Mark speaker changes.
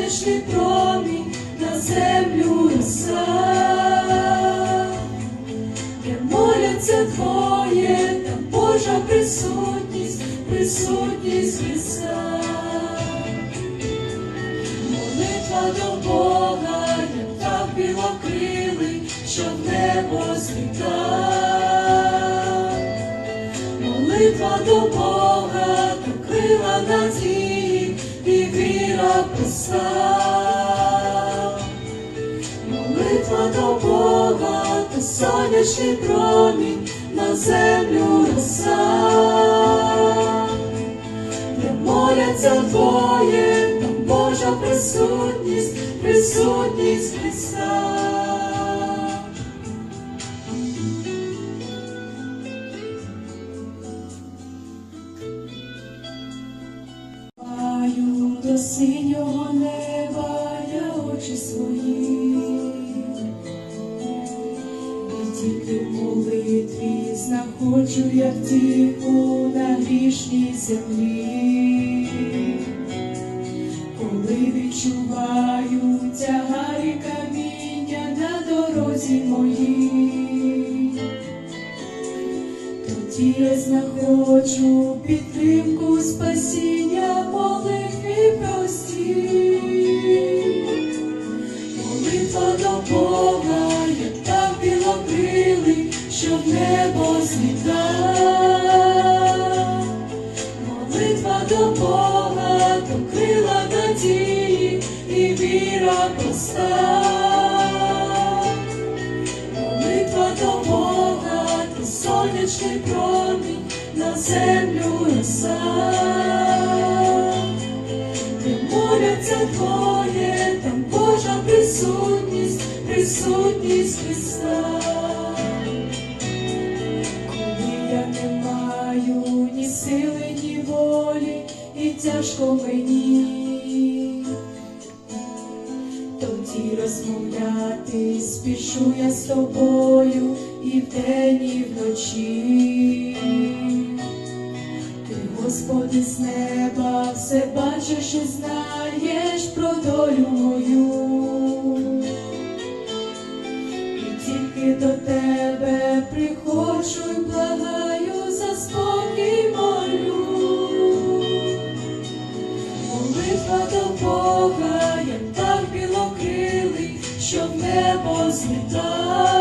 Speaker 1: сонячний промінь на землю роса, де моляться двоє, там Божа присутність, присутність Христа. Молитва до Бога, як так білокрилий, що в небо зліта. Молитва до Бога, то крила надії віра. Молитва до Бога, то сонячний промінь на землю роса де моляться двоє, там Божа присутність, присутність Христа. До синього неба я очі свої, і тільки в молитві знаходжу, як тиху на грішній землі, коли відчуваю тягарі каміння на дорозі моїй. Я знаходжу підтримку спасіння молитві прості. Молитва до Бога, як так білокрилий, що в небо зліта. Молитва до Бога, то крила сонячний промінь на землю роса, де моляться двоє, там Божа присутність, присутність Христа. Коли я не маю ні сили, ні волі, і тяжко мені тоді розмовляти спішу я з тобою і вдень і вночі, ти, Господи, з неба все бачиш і знаєш про долю мою, і тільки до тебе приходжу і благаю за спокій молю, молитва до Бога, як так білокрилий, що в небо злітає.